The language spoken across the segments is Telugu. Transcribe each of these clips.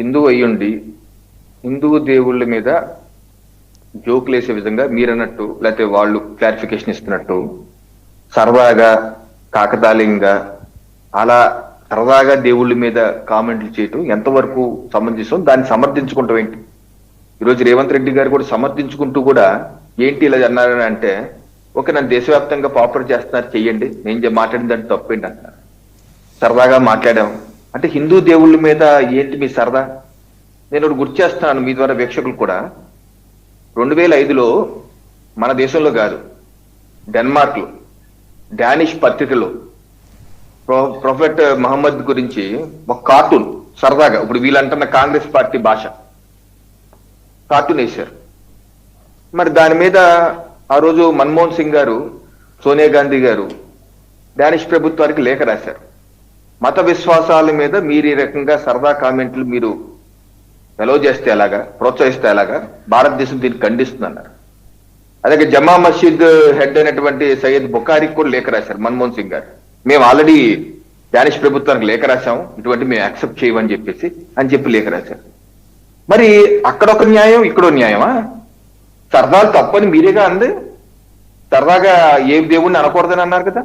హిందూ అయ్యుండి హిందూ దేవుళ్ళ మీద జోకులు వేసే విధంగా మీరన్నట్టు లేకపోతే వాళ్ళు క్లారిఫికేషన్ ఇస్తున్నట్టు సరదాగా కాకతాళీయంగా అలా సరదాగా దేవుళ్ళ మీద కామెంట్లు చేయటం ఎంతవరకు సంబంధిస్తాం దాన్ని సమర్థించుకుంటాం ఏంటి? ఈరోజు రేవంత్ రెడ్డి గారు కూడా సమర్థించుకుంటూ కూడా ఏంటి ఇలా అన్నారని అంటే ఓకే నన్ను దేశవ్యాప్తంగా పాపులర్ చేస్తున్నారు చెయ్యండి. నేను మాట్లాడిన దాంట్లో తప్పేంటి అంటున్నారు సరదాగా మాట్లాడాం. అంటే హిందూ దేవుళ్ళ మీద ఏంటి మీ సరదా? నేను ఒకటి గుర్తు చేస్తున్నాను మీ ద్వారా వీక్షకులు కూడా. రెండు వేల ఐదులో మన దేశంలో కాదు డెన్మార్క్లో డానిష్ పత్రికలో ప్రొ- ప్రొఫెట్ మహమ్మద్ గురించి ఒక కార్టూన్ సరదాగా ఇప్పుడు వీళ్ళంటున్న కాంగ్రెస్ పార్టీ భాష కార్టూన్ వేశారు. మరి దాని మీద ఆ రోజు మన్మోహన్ సింగ్ గారు సోనియా గాంధీ గారు డానిష్ ప్రభుత్వానికి లేఖ రాశారు. మత విశ్వాసాల మీద మీరు ఈ రకంగా సరదా కామెంట్లు మీరు ఎలో చేస్తే ఎలాగా ప్రోత్సహిస్తే ఎలాగా భారతదేశం దీన్ని ఖండిస్తుందన్నారు. అలాగే జమా మసీద్ హెడ్ అయినటువంటి సయ్యద్ బుఖారికి కూడా లేఖ రాశారు మన్మోహన్ సింగ్ గారు. మేము ఆల్రెడీ డానిష్ ప్రభుత్వానికి లేఖ రాశాం ఇటువంటి మేము యాక్సెప్ట్ చేయమని చెప్పేసి అని చెప్పి లేఖ రాశారు. మరి అక్కడ ఒక న్యాయం ఇక్కడ న్యాయమా? సరదాలు తప్పని మీరేగా అంది? సరదాగా ఏ దేవుణ్ణి అనకూడదని అన్నారు కదా?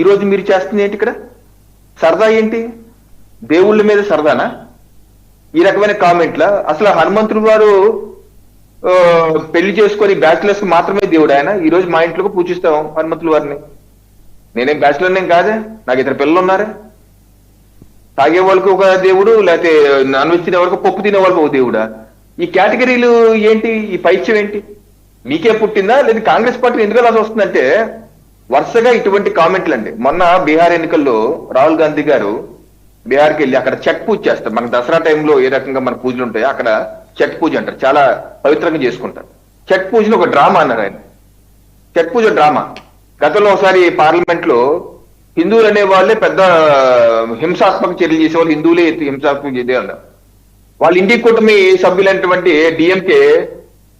ఈ రోజు మీరు చేస్తుంది ఏంటి ఇక్కడ? సరదా ఏంటి? దేవుళ్ళ మీద సరదానా? ఈ రకమైన కామెంట్ల? అసలు హనుమంతుడు వారు పెళ్ళి చేసుకొని బ్యాచులర్స్కి మాత్రమే దేవుడు ఆయన? ఈ రోజు మా ఇంట్లోకి పూజిస్తాం హనుమంతుల వారిని. నేనేం బ్యాచులర్ నేను కాదే? నాకు ఇద్దరు పిల్లలు ఉన్నారే? తాగే వాళ్ళకి ఒక దేవుడు లేకపోతే నాన్ వెజ్ తినే వాళ్ళకి పప్పు తినే వాళ్ళకి ఒక దేవుడా? ఈ కేటగిరీలు ఏంటి? ఈ పైత్యం ఏంటి? మీకే పుట్టిందా? లేదా కాంగ్రెస్ పార్టీ ఎందుకు అలా వస్తుందంటే వరుసగా ఇటువంటి కామెంట్లు అండి మొన్న బీహార్ ఎన్నికల్లో రాహుల్ గాంధీ గారు బీహార్కి వెళ్ళి అక్కడ చెక్ పూజ చేస్తారు. మనకు దసరా టైంలో ఏ రకంగా మన పూజలు ఉంటాయో అక్కడ చెక్ పూజ అంటారు. చాలా పవిత్రంగా చేసుకుంటారు. చెక్ పూజను ఒక డ్రామా అన్నారు ఆయన. Check puja drama. గతంలో ఒకసారి పార్లమెంట్లో హిందువులు అనే వాళ్ళే పెద్ద హింసాత్మక చర్యలు చేసేవాళ్ళు హిందువులే హింసాత్మక చేసే అన్నారు. వాళ్ళ ఇండి కూటమి సభ్యులైనటువంటి డిఎంకే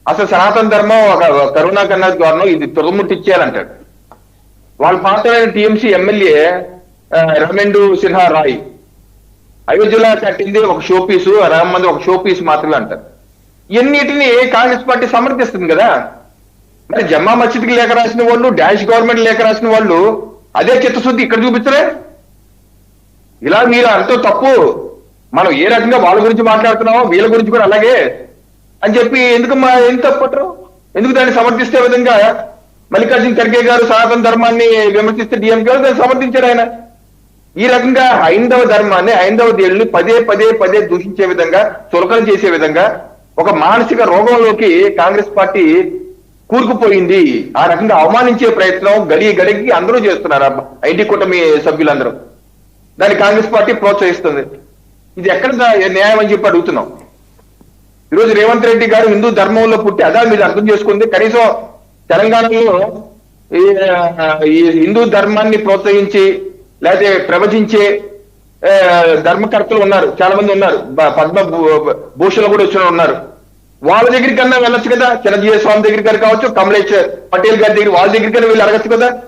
అసలు సనాతన ధర్మం ఒక కరుణా కన్నా గవర్నం ఇది తురముట్టిచ్చేయాలంటాడు వాళ్ళ పాత్రైన టీఎంసీ ఎమ్మెల్యే రమెండు సిన్హా రాయ్. అయోధ్యలో కట్టింది ఒక షో పీసు మంది ఒక షో పీస్ మాత్రమే అంటారు. ఇవన్నిటిని కాంగ్రెస్ పార్టీ సమర్థిస్తుంది కదా? మరి జమ్మా మసీద్కి లేఖ రాసిన వాళ్ళు డాష్ గవర్నమెంట్ లేఖ రాసిన వాళ్ళు అదే చిత్తశుద్ధి ఇక్కడ చూపించరే? ఇలా మీరు అంత తప్పు మనం ఏ రకంగా వాళ్ళ గురించి మాట్లాడుతున్నామో వీళ్ళ గురించి కూడా అలాగే అని చెప్పి ఎందుకు మా ఏం తప్పట్రు ఎందుకు దాన్ని సమర్థిస్తే విధంగా మల్లికార్జున ఖర్గే గారు సనాతన ధర్మాన్ని విమర్శిస్తే డిఎంకే గారు దాన్ని సమర్థించారు ఆయన. ఈ రకంగా హైందవ ధర్మాన్ని హైందవ దేవుల్ని పదే పదే పదే దూషించే విధంగా చులకన చేసే విధంగా ఒక మానసిక రోగంలోకి కాంగ్రెస్ పార్టీ కూరుకుపోయింది. ఆ రకంగా అవమానించే ప్రయత్నం గడి గడికి అందరూ చేస్తున్నారు ఐటీ కూటమి సభ్యులందరూ. దాన్ని కాంగ్రెస్ పార్టీ ప్రోత్సహిస్తుంది. ఇది ఎక్కడ న్యాయం అని చెప్పి అడుగుతున్నాం. ఈరోజు రేవంత్ రెడ్డి గారు హిందూ ధర్మంలో పుట్టి అదా మీరు అర్థం చేసుకుంది. కనీసం తెలంగాణలో ఈ, హిందూ ధర్మాన్ని ప్రోత్సహించి లేకపోతే ప్రవచించే ధర్మకర్తలు ఉన్నారు చాలా మంది ఉన్నారు పద్మ భూ- కూడా వచ్చిన ఉన్నారు. వాళ్ళ దగ్గరికి కన్నా వెళ్ళొచ్చు కదా. చిరంజీవి స్వామి దగ్గర గారు కావచ్చు కమలేష్ పటేల్ గారి దగ్గర వాళ్ళ దగ్గరికి వెళ్ళి అడగచ్చు కదా.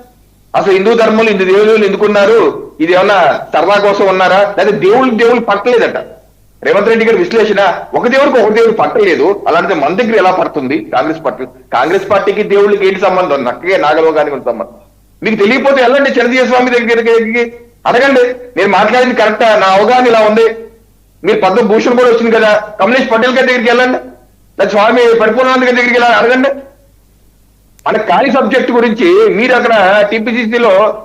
అసలు హిందూ ధర్మంలో ఇందు దేవుళ్ళు ఎందుకున్నారు? ఇది ఏమన్నా సరదా కోసం ఉన్నారా? లేదా దేవుళ్ళు దేవుళ్ళు పట్టలేదట. రేవంత్ రెడ్డి గారి విశ్లేషణ ఒక దేవుడికి ఒక దేవుడు పట్టలేదు. అలాంటిది మన దగ్గర ఎలా పడుతుంది? కాంగ్రెస్ పార్టీ కాంగ్రెస్ పార్టీకి దేవుళ్ళకి ఏంటి సంబంధం? నక్కగే నాగలోకానికి ఉన్న సంబంధం. మీకు తెలియకపోతే వెళ్ళండి చిరంజీవి స్వామి దగ్గరికి అడగండి. నేను మాట్లాడింది కరెక్టా నా అవగాహన ఇలా ఉంది. మీరు పద్మ భూషణ్ కూడా వచ్చింది కదా? కమలేష్ పటేల్ గారి దగ్గరికి వెళ్ళండి. లేదా స్వామి పరిపూర్ణానంద గారి దగ్గరికి వెళ్ళి అడగండి. మన ఖాళీ సబ్జెక్ట్ గురించి మీరు అక్కడ టీపీసీసీలో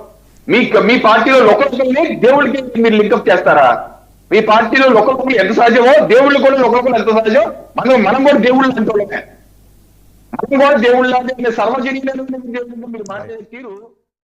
మీ మీ పార్టీలో లోకల్ని దేవుడికి మీరు లింకప్ చేస్తారా? మీ పార్టీలో ఒకరికొకరు ఎంత సహజమో దేవుళ్ళు కూడా ఒకరికొకరు ఎంత సహజం మనం మనం కూడా దేవుళ్ళు అంటే మనం కూడా దేవుళ్ళు అంటే సర్వజనీయులు దేవుళ్ళు మీరు మాట్లాడే తీరు